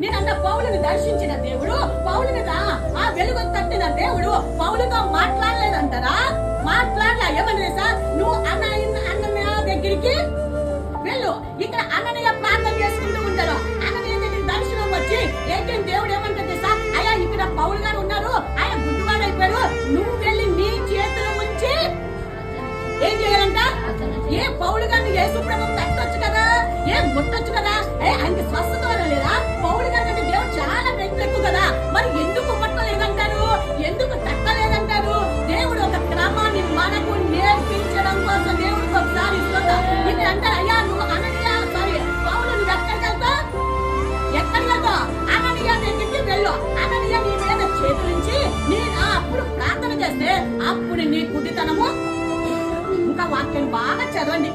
నేనంట పౌలుని దర్శించిన దేవుడు పౌలుని ఆ వెలుగు తట్టిన దేవుడు పౌలుతో మాట్లాడలేదంటారా? మాట్లాడలే ఏమని సార్? నువ్వు అన్న అన్నయ్య దగ్గరికి వెళ్ళు. ఇక్కడ అన్నయ్య ప్రార్థన చేసుకుంటూ ఉంటారు. అన్నయ్య దగ్గర దర్శనం వచ్చి ఏంటంటే దేవుడు ఏమంటుంది సార్? అయ్యా ఇక్కడ పౌలు గారు ఉన్నారు. ఆయన గుడ్డివాడు అయిపోయారు నువ్వు వెళ్ళి నీ చేతులు ఉంచి ఏం చేయాలంట? ఏ పౌలు గారిని ఏ సుప్రభం తట్టొచ్చు కదా? ఏ ముట్టొచ్చు కదా? ఏ ఆయనకి ప్రార్థన చేస్తే నీ ఇంకా వాక్యం బాగా చదవండి.